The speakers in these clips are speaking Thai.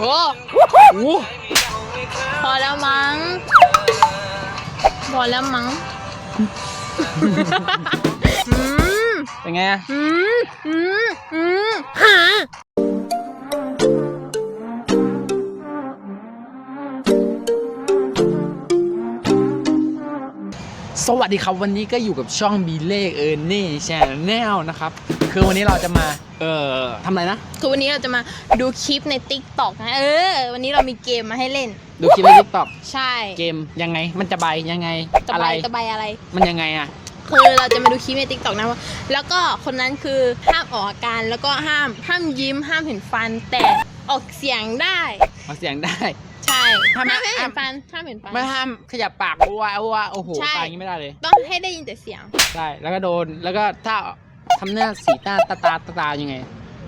โอ้โหพอแล้วมั้ง พอแล้วมั้งอืมเป็นไงอะอืมอืมอืมหาสวัสดีครับ วันนี้ก็อยู่กับช่องบีเลขเออร์นี่แชนแนลนะครับ คือวันนี้เราจะมาเอ่อทำอะไรนะ คือวันนี้เราจะมาดูคลิปใน t ิ k t o k นะเออ วันนี้เรามีเกมมาให้เล่น ดูคลิปในทิกตอกใช่เกมยังไง มันจะใบยังไงตะอะไบไร ตะไบอะไร มันยังไงอะคือเราจะมาดูคลิปใน t ิ k t o k นะว่าแล้วก็คนนั้นคือห้ามออกอาการแล้วก็ห้ามห้ามยิ้ม ห้ามเห็นฟันแต่ออกเสียงได้ เอาเสียงได้ ใช่ห้ามห้ามไม่ห้าเห็มนฟันห้ามเห็นฟัน ไม่ห้ามขยับปากว่าว่าโอ้โหใช่ปากอย่างนี้ไม่ได้เลย ต้องให้ได้ยินแต่เสียงใช่แล้วก็โดน แล้วก็ถ้า ทำหน้าสีตาตาตาตาตายังไง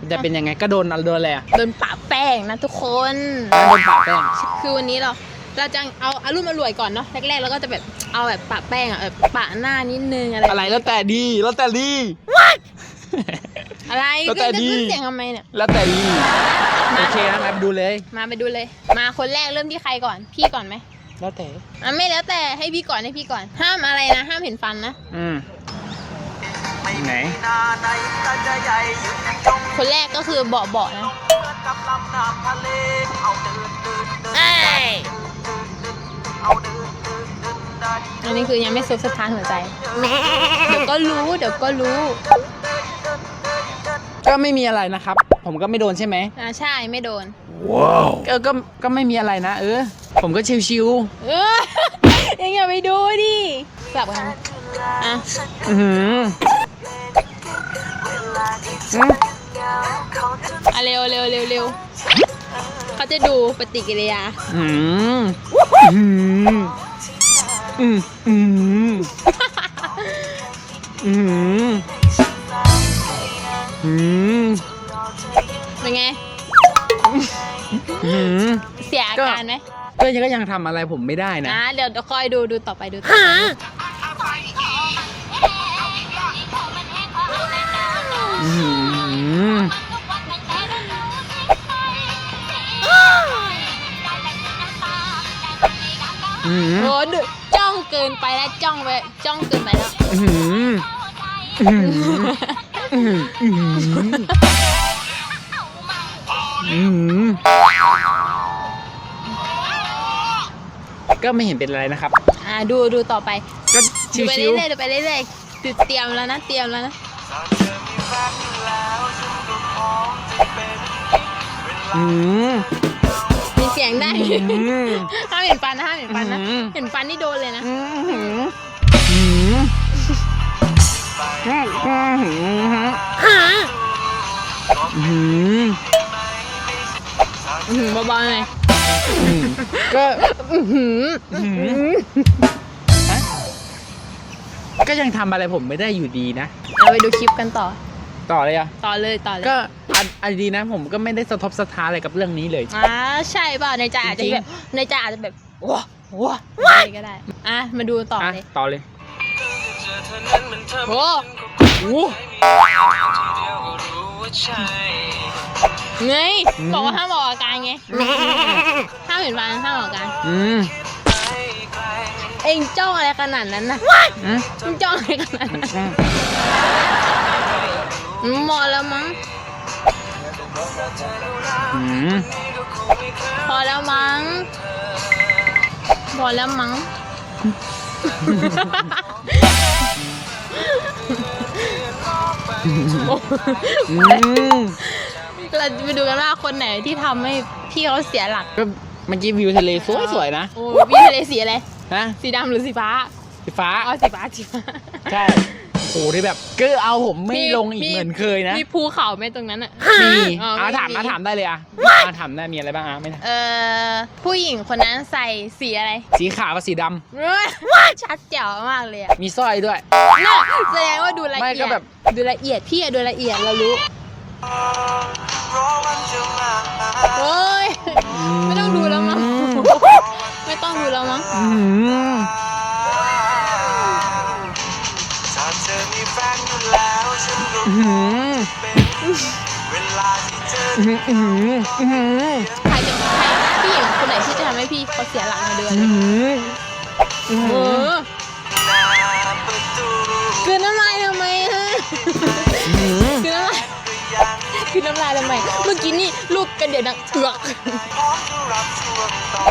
มันจะเป็นยังไงก็โดนโดนอะไรอะโดนปะแป้งนะทุกคน โดนปากแป้งคือวันนี้เราเราจะเอาอารุ่มอร่วยก่อนเนาะแรกๆเราก็จะแบบเอาแบบปะแป้งอะแบบปะหน้านิดนึงอะไรอะไรแล้วแต่ดีแล้วแต่ดีอะไรแล้วก็แต่จะดีขึ้นเสียงทำไมเนี่ยแล้วแต่ดีโอเคนะมาดูเลย มาไปดูเลย มาคนแรกเริ่มที่ใครก่อน พี่ก่อนไหมแล้วแต่อะไม่แล้วแต่ให้พี่ก่อนให้พี่ก่อน ห้ามอะไรนะ ห้ามเห็นฟันนะอืม ไหน คนแรกก็คือเบาะเบาะนะเอ้ยอันนี้คือยังไม่ซุบสถานหัวใจ เดี๋ยวก็รู้ เดี๋ยวก็รู้ ก็ไม่มีอะไรนะครับ ผมก็ไม่โดนใช่ไหมอ่าใช่ไม่โดนเออก็ก็ไม่มีอะไรนะ เออ ผมก็ชิวเออยังอย่าไปดูดิกลับกันอะ ๆ อือหือ อืมอะเร็วเร็วเร็วเร็วเขาจะดูปฏิกิริยา อืมอืมอืมอืมอืมอืมเป็นไง อืมเสียอาการไหมก็ยังก็ยังทำอะไรผมไม่ได้นะ อะเดี๋ยวเดี๋ยวคอยดูดูต่อไปดูต่อไป โอ้ดูจ้องเกินไปแล้วจ้องไปจ้องเกินไปแล้วอืมอืมอืมอืมอืมก็ไม่เห็นเป็นอะไรนะครับ อะดูดูต่อไปก็ดูไปชิเรื่วอยๆดูไปเรื่อยๆคือเตรียมแล้วนะเตรียมแล้วนะๆ อืมมีเสียงได้อืมห้ามเห็นฟันนะห้ามเห็นฟันนะอืมเห็นฟันนี่โดนเลยนะ อืมอืมอืมอืมอืมอื้อหือเบาๆหน่อยอืมก็อื้อหืออืมฮะก็ยังทำอะไรผมไม่ได้อยู่ดีนะเอาไปดูคลิปกันต่อ ต่อเลยอะ ต่อเลยต่อเลยก็อันอันดีนะผมก็ไม่ได้สะทบสะท้านอะไรกับเรื่องนี้เลย อ่าใช่เปล่าในใจอาจจะจริงๆแบบในใจอาจจะแบบว้าว้าอะไรก็ได้อะมาดูต่ออะเลย ต่อเลยโอ้โอ้เงยอืม บอกว่าห้ามออกอาการไงห้ามเห็นฟันห้ามออกอาการอืมเองจ้องอะไรขนาดนั้นนะอืม มึงจ้องอะไรขนาดนั้น อืม อืมมอแล้วมั้งอืมพอแล้วมั้งพอแล้วมั้ง อืมเราจะไปดูกันว่าคนไหนที่ทำให้พี่เขาเสียหลักก็เมื่อกี้วิวทะเลสวยสวยๆนะโอ้พี่ทะเลสีอะไรฮะสีดำหรือสีฟ้า สีฟ้าอ๋อสีฟ้าสีฟ้า ใช่ โอ้โหที่แบบก็เอาผมไม่ลงอีกเหมือนเคยนะ มีภูเขาไหมตรงนั้นอะ มีอ๋ออะไม่ถามมีมาถามได้เลยอะมาถามได้มีอะไรบ้างอะไม่ถามเอ่อผู้หญิงคนนั้นใส่สีอะไรสีขาวกับสีดำเว้ยชัดแจ๋วมากเลยอะมีสร้อยด้วย น่ะแสดงว่าดูละไม่เอีก็ยดแบบ ดูละเอียดพี่อะดูละเอียดเรารู้โอ้ย ไม่ต้องดูแล้วมั้ง ไม่ต้องดูแล้วมั้ง อืมถ้า ใครจะใครพี่หญิงคนไหนที่จะทำให้พี่เขาเสียหลักในเดือนอื้อหืออเออคือน้ำลายทำไมฮะคือน้ำลายคือน้ำลายทำไม เมื่อกี้นี่ลูกกระเด็นดังเอือก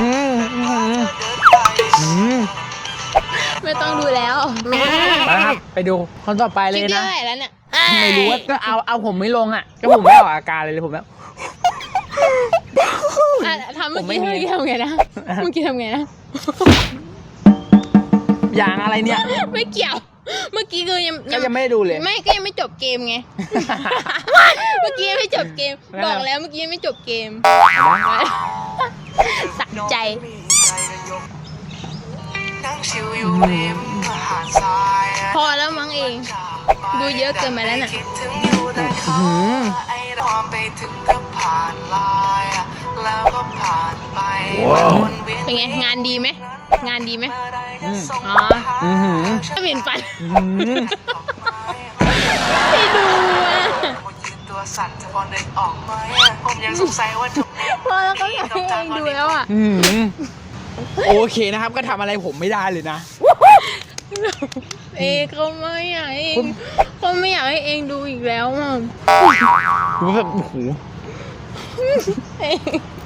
อืมอื้อหืออืมไม่ต้องดูแล้วไปครับไปดูคนต่อไปเลลิปยที่นะเท่าไหร่แล้วเนี่ย ไม่รู้ว่าก็เอาเอาผมไม่ลงอะก็ผมไม่ออกอาการเลยเลยผมแบบ อะทำเมื่อผมไม่กี้มีเมื่อกี้ทำไงนะเมื่อกี้ทำไงนะ อย่างอะไรเนี่ย ไม่เกี่ยว เมื่อกี้คือยังก็ยังไม่ได้ดูเลย ไม่ก็ยังไม่จบเกมไง เมื่อกี้ยังไม่จบเกมไม่บอกแล้วเมื่อกี้ยังไม่จบเกมสักใจนั่งชิวอยู่ริมหาดทรายอะพอแล้วมั้งเอง ดูเยอะเกินไปแล้วน่ะคิดถึงอยู่ แต่เขาไอ้ความไปถึงก็ผ่านลายอะแล้วก็ผ่านไปวนเวียนเป็นไงงานดีไหมงานดีไหมเมื่อใดก็ส่งอ๋อมาหาอื้อหือถ้าเปลี่ยนฟันอื้อหือให้ดูอะผมยืนตัวสั่นจะพอนึกออกไหมอะผมยังสงสัยว่าทำไมพอแล้วก็อยากให้เองดูแล้วอะอื้อหือโอเคนะครับก็ทำอะไรผมไม่ได้เลยนะ เองเขาไม่อยากให้เองเขาไม่อยากให้เองดูอีกแล้วอะผมแบบโอ้โหเ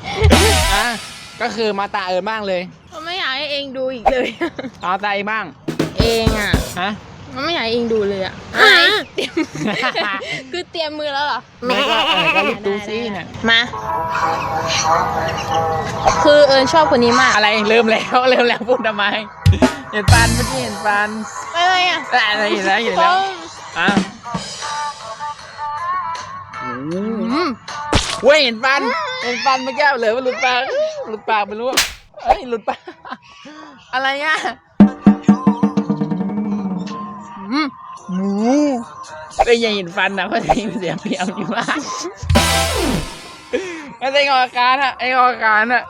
องอะก็คือมาตาเอิญบ้างเลยเขาไม่อยากให้เองดูอีกเลย เอาตาเองบ้างเองอะฮะเขาไม่อยากให้เองดูเลยอะเตรียมคือเตรียมมือแล้วเหรอไม่ก็เออก็รีบดูซิเนี่ยมา คือเอิญชอบคนนี้มากอะไรเริ่มแล้วเริ่มแล้วพูดทำไมเห็นฟันเมื่อกี้เห็นฟันอะไรอะอะไรเห็นแล้วเห็นเพแล้วราะอะโอ้อืมเว้ยเห็นฟัน เห็นฟันเมื่อกี้เลือมันหลุดปากหลุดปากไม่รู้เอ้ยหลุดปากอะไรอะอืมหมูเอ้ยอย่าเห็นฟันนะเพราะที่มันเสียเปรียบอยู่มากไม่ใช่งออาการอะไองออาการอะ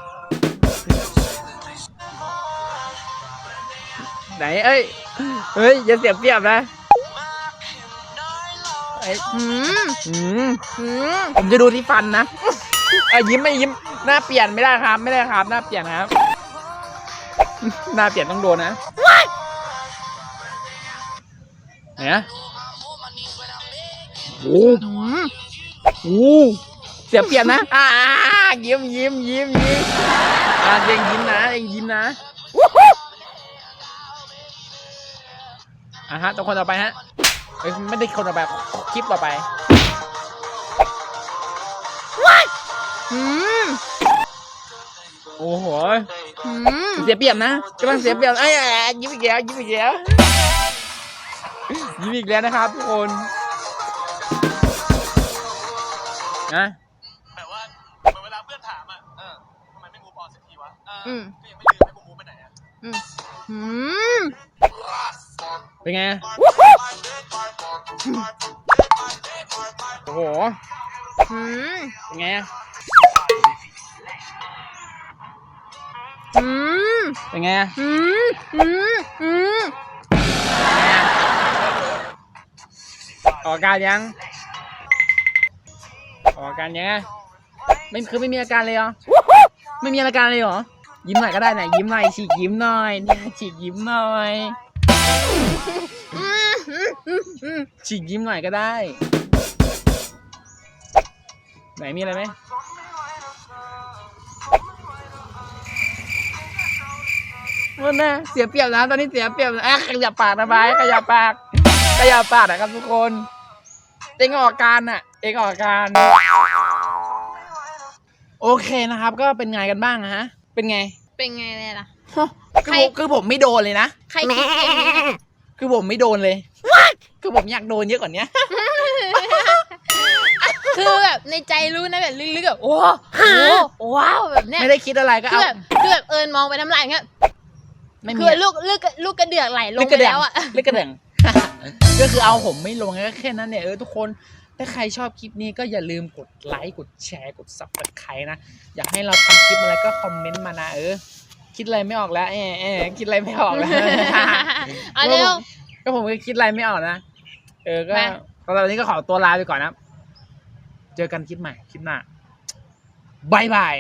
ไหนเอ้ยเฮ้ยอย่าเสียเปรียบนะเอ้ยอืมอืมอืมผมจะดูที่ฟันนะ เอ้ยิ้มไม่ยิ้มหน้าเปลี่ยนไม่ได้ครับ ไม่ได้ครับ หน้าเปลี่ยนนะครับ หน้าเปลี่ยนต้องโดนนะเนี่ยโอ้โหเสียเปลี่ยนนะอ่ายิ้มยิ้มยิ้มยิ้มอ่าเองยิ้มนะเองยิ้มนะอะฮะตัวคนต่อไปฮะไม่ได้คนต่อไปคลิปต่อไป อืมโอ้โหอืมเสียเปรียบนะกำลังเสียเปรียบไอ้ยยิ้มอีกแล้วยิ้มอีกแล้วยิ้มอีกแล้วนะครับทุกคนนะแบบว่าเหมือนเวลาเพื่อนถามอะเออทำไมไม่มูฟออนสักทีวะเอออืมก็ยังไม่ลืมให้กูมูฟไปไหนอะอืมอืมเป็นไงโอ้โหอืมเป็นไงอื มเป็นไงอืมอืมอืมออกอาการยังออกอาการยังไงไม่คือไม่มีอาการเลยเหรอไม่มีอาการเลยเหรอยิ้มหน่อยก็ได้นะยิ้มหน่อยฉีกยิ้มหน่อยเนี่ยฉีกยิ้มหน่อยอืมอืมอืมอืมฉีกยิ้มหน่อยก็ได้ ไหนมีอะไรไหม วันน่ะเสียเปรียบนะตอนนี้เสียเปรียบนะอะขยับปากนะบายขยับปากขยับปากนะครับทุกคนเองออกอาการน่ะ เองออกอาการ โอเคนะครับ ก็เป็นไงกันบ้างอะฮะ เป็นไงเป็นไงเลยล่ะคือผมคือผมไม่โดนเลยนะ ใครคิดเองเนี่ยคือผมไม่โดนเลย คือผมอยากโดนเยอะกว่านี้ คือแบบในใจรู้นะแบบลึกๆแบบโอ้โหว้าวแบบเนี้ยไม่ได้คิดอะไรก็คือเอา แบบคือแบบเอิญมองไปน้ำลายอย่างเงี้ย ไม่มีคือลูกลูกลูกกระเดือกไหลลงลึกไปกระเดื่อแล้งวอะลึกกระเดื่องก็คือเอาผมไม่ลงก็แค่นั้นเนี่ยเออทุกคนถ้าใครชอบคลิปนี้ก็อย่าลืมกดไลค์กดแชร์กดซับสไครต์นะ อยากให้เราทำคลิปอะไรก็คอมเมนต์มานะเออ คิดอะไรไม่ออกแล้วเออเออคิดอะไรไม่ออกแล้วเอาเร็วก็ผมก็คิดอะไรไม่ออกนะ เออก็มาตอนนี้ก็ขอตัวลาไปก่อนนะ เจอกันคลิปใหม่คลิปหน้าบายบาย